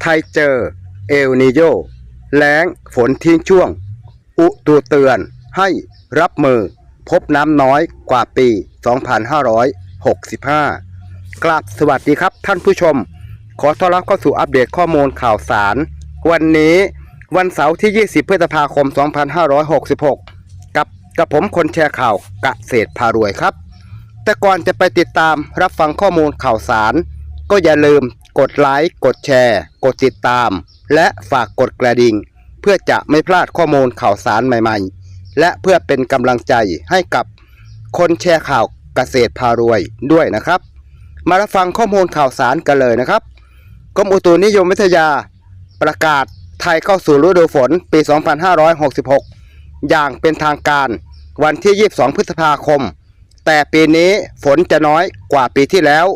ไทยเจอเอลนิโยแล้งฝนทิ้งช่วง อุตุเตือนให้รับมือ พบน้ำน้อยกว่าปี 2565กลับสวัสดีครับท่านผู้ชม ขอต้อนรับเข้าสู่อัปเดตข้อมูลข่าวสาร วันนี้วันเสาร์ที่ 20 พฤษภาคม 2566 กับกับผมคนแชร์ข่าวกะเศษพารวยครับ แต่ก่อนจะไปติดตามรับฟังข้อมูลข่าวสาร ก็อย่าลืมกดไลค์กดแชร์ กดติดตาม และฝากกดกระดิ่ง เพื่อจะไม่พลาดข้อมูลข่าวสารใหม่ๆ และเพื่อเป็นกำลังใจให้กับคนแชร์ข่าวเกษตรพารวยด้วยนะครับ มารับฟังข้อมูลข่าวสารกันเลยนะครับกรมอุตุนิยมวิทยา ประกาศไทยเข้าสู่ฤดูฝนปี 2566 อย่างเป็นทางการวันที่ 22 พฤษภาคม แต่ปีนี้ฝนจะน้อยกว่าปีที่แล้ว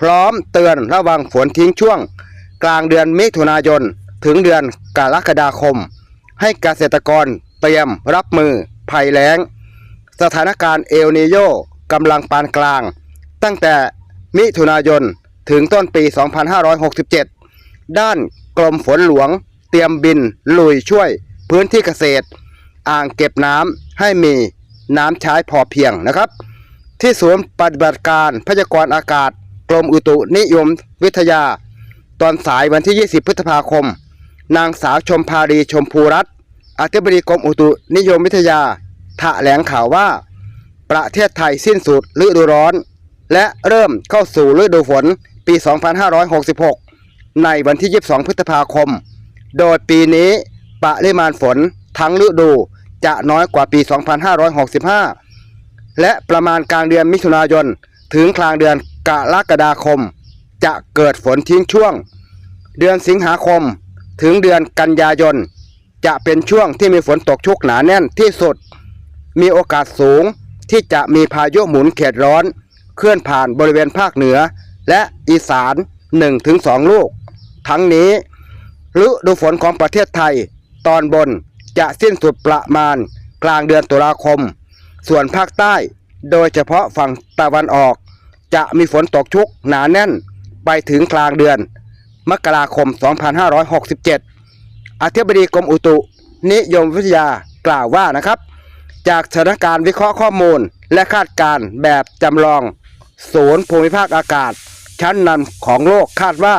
พร้อมเตือนระวังฝนทิ้งช่วง กลางเดือนมิถุนายน ถึงเดือนกรกฎาคม ให้เกษตรกรเตรียมรับมือภัยแล้ง สถานการณ์เอลนิโยกำลังปานกลาง ตั้งแต่มิถุนายน ถึงต้นปี 2567 ด้านกรมฝนหลวง เตรียมบินลุยช่วยพื้นที่เกษตร อ่างเก็บน้ำให้มีน้ำใช้พอเพียงนะครับ ที่ศูนย์ปฏิบัติการพยากรณ์อากาศ กรมอุตุนิยมวิทยา ตอนสายวันที่ 20 พฤษภาคม นางสาวชมพารีชมพูรัตน์อธิบดีกรมอุตุนิยมวิทยาแถลงข่าวว่า ประเทศไทยสิ้นสุดฤดูร้อน และเริ่มเข้าสู่ฤดูฝนปี 2566 ในวันที่ 22 พฤษภาคม โดยปีนี้ปริมาณฝนทั้งฤดูจะน้อยกว่าปี 2565 และประมาณกลางเดือนมิถุนายน ถึงกลางเดือน กรกฎาคม จะเกิดฝนทิ้งช่วง เดือนสิงหาคมถึงเดือนกันยายน จะเป็นช่วงที่มีฝนตกชุกหนาแน่นที่สุด มีโอกาสสูงที่จะมีพายุหมุนเขตร้อน เคลื่อนผ่านบริเวณภาคเหนือ และอีสาน 1-2 ลูก ทั้งนี้ฤดูฝนของประเทศไทย ตอนบนจะสิ้นสุดประมาณกลางเดือนตุลาคม ส่วนภาคใต้ โดยเฉพาะฝั่งตะวันออก จะมีฝนตกชุกหนาแน่นไปถึงกลางเดือน มกราคม 2567 อธิบดีกรมอุตุ นิยมวิทยากล่าวว่านะครับ จากสถานการณ์วิเคราะห์ข้อมูลและคาดการณ์แบบจำลองศูนย์ภูมิภาคอากาศ ชั้นนำของโลกคาดว่า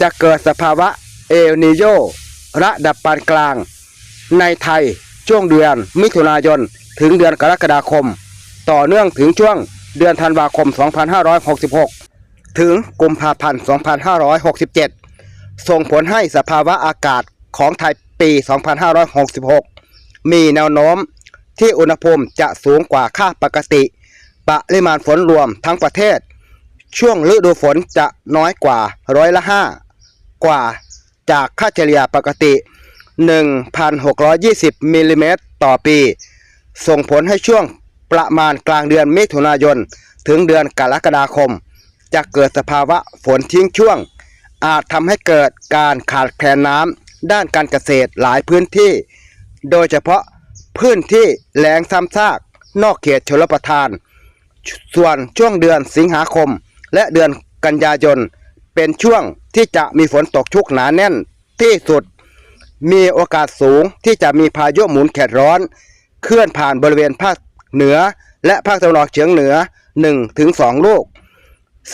จะเกิดสภาวะเอลนิโยระดับปานกลาง ในไทยช่วงเดือนมิถุนายนถึงเดือนกรกฎาคม ต่อเนื่องถึงช่วง เดือนธันวาคม 2566 ถึงกุมภาพันธ์ 2567 ส่งผลให้สภาวะอากาศของไทยปี 2566 มีแนวโน้มที่อุณหภูมิจะสูงกว่าค่าปกติ ปริมาณฝนรวมทั้งประเทศ ช่วงฤดูฝนจะน้อยกว่าร้อยละห้ากว่าจากค่าเฉลี่ยปกติ 1,620มิลลิเมตรต่อปี ส่งผลให้ช่วง ประมาณกลางเดือนมิถุนายน ถึงเดือนกรกฎาคม จะเกิดสภาวะฝนทิ้งช่วง อาจทำให้เกิดการขาดแคลนน้ำด้านการเกษตรหลายพื้นที่ โดยเฉพาะพื้นที่แหลงซ้ำซาก นอกเขตชลประทาน ส่วนช่วงเดือนสิงหาคม และเดือนกันยายน เป็นช่วงที่จะมีฝนตกชุกหนาแน่นที่สุด มีโอกาสสูงที่จะมีพายุหมุนเขตร้อน เคลื่อนผ่านบริเวณภาค เหนือและภาคตะวันออกเฉียงเหนือ 1-2 ลูก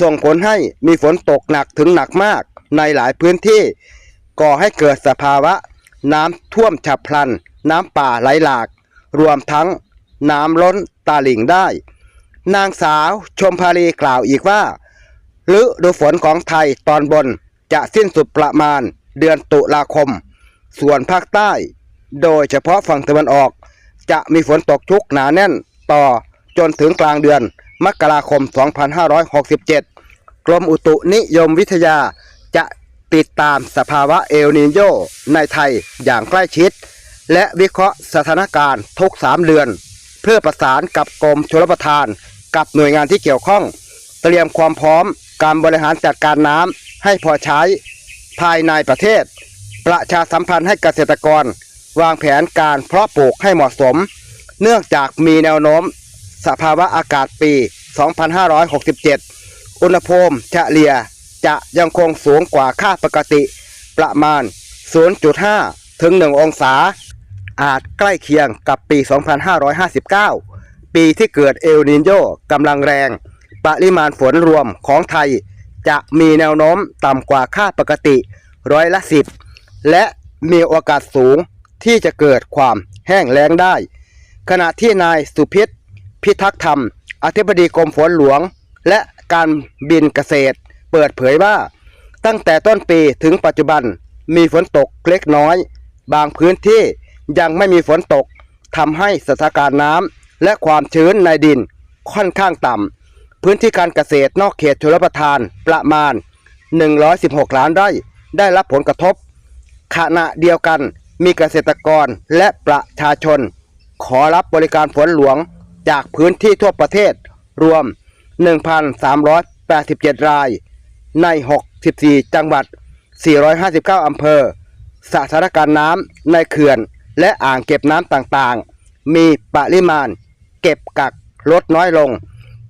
ส่งผลให้มีฝนตกหนักถึงหนักมากในหลายพื้นที่ ก่อให้เกิดสภาวะ น้ำท่วมฉับพลัน น้ำป่าไหลหลาก รวมทั้งน้ำล้นตาหลิ่งได้ นางสาวชมพารีกล่าวอีกว่าฤดูฝนของไทยตอนบนจะสิ้นสุดประมาณเดือนตุลาคม ส่วนภาคใต้ โดยเฉพาะฝั่งตะวันออก จะมีฝนตกชุกหนาแน่น ต่อจนถึงกลางเดือนมกราคม 2567 กรมอุตุนิยมวิทยาจะติดตามสภาวะเอลนิโยในไทยอย่างใกล้ชิด และวิเคราะห์สถานการณ์ทุก 3 เดือน เพื่อประสานกับกรมชลประทาน กับหน่วยงานที่เกี่ยวข้อง เตรียมความพร้อมการบริหารจัดการน้ำให้พอใช้ ภายในประเทศ ประชาสัมพันธ์ให้เกษตรกร วางแผนการเพาะปลูกให้เหมาะสม เนื่องจากมีแนวโน้ม สภาวะอากาศปี 2567 อุณหภูมิเฉลี่ยจะยังคงสูงกว่าค่าปกติ ประมาณ 0.5 ถึง 1 องศา อาจใกล้เคียงกับปี 2559 ปีที่เกิดเอลนินโยกำลังแรง ปริมาณฝนรวมของไทย จะมีแนวโน้มต่ำกว่าค่าปกติร้อยละสิบและมีโอกาสสูงที่จะเกิดความแห้งแล้งได้ ขณะที่นายสุพิษพิทักษ์ธรรม อธิบดีกรมฝนหลวง และการบินเกษตร เปิดเผยว่า ตั้งแต่ต้นปีถึงปัจจุบันมีฝนตกเล็กน้อย บางพื้นที่ยังไม่มีฝนตกทำให้สถานการณ์น้ำและความชื้นในดินค่อนข้างต่ำพื้นที่การเกษตรนอกเขตชลประทานประมาณ 116 ล้านไร่ได้รับผลกระทบ ขณะเดียวกันมีเกษตรกรและประชาชน ขอรับบริการฝนหลวงจากพื้นที่ทั่วประเทศรวม 1,387 ราย ใน 64 จังหวัด 459 อำเภอ สถานการณ์น้ำในเขื่อน และอ่างเก็บน้ำต่างๆ มีปริมาณ เก็บกักลดน้อยลง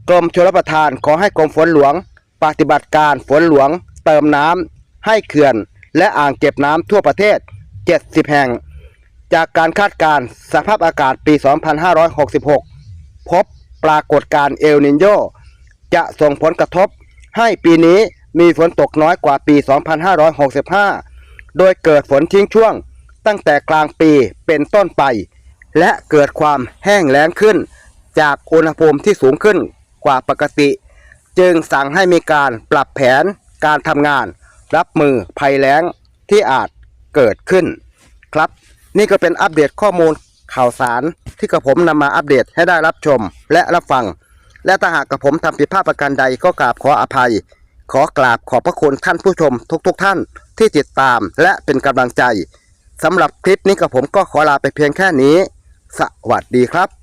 กรมชลประทานขอให้กรมฝนหลวง ปฏิบัติการฝนหลวง เติมน้ำให้เขื่อน และอ่างเก็บน้ำทั่วประเทศ 70 แห่ง จากการคาดการณ์สภาพอากาศปี 2566 พบปรากฏการณ์เอลนินโยจะส่งผลกระทบให้ปีนี้มีฝนตกน้อยกว่าปี 2565 โดยเกิดฝนทิ้งช่วงตั้งแต่กลางปีเป็นต้นไป และเกิดความแห้งแล้งขึ้น จากอุณหภูมิที่สูงขึ้นกว่าปกติ จึงสั่งให้มีการปรับแผนการทำงาน รับมือภัยแล้งที่อาจเกิดขึ้นครับ นี่ก็เป็นอัปเดตข้อมูลข่าวสารที่กระผมนำมาอัปเดตให้ได้รับชมและรับฟัง และถ้าหากกระผมทำผิดพลาดประการใดก็กราบขออภัย ขอกราบขอบพระคุณท่านผู้ชมทุกๆทท่านที่ติดตามและเป็นกำลังใจสำหรับคลิปนี้กระผมก็ขอลาไปเพียงแค่นี้ สวัสดีครับ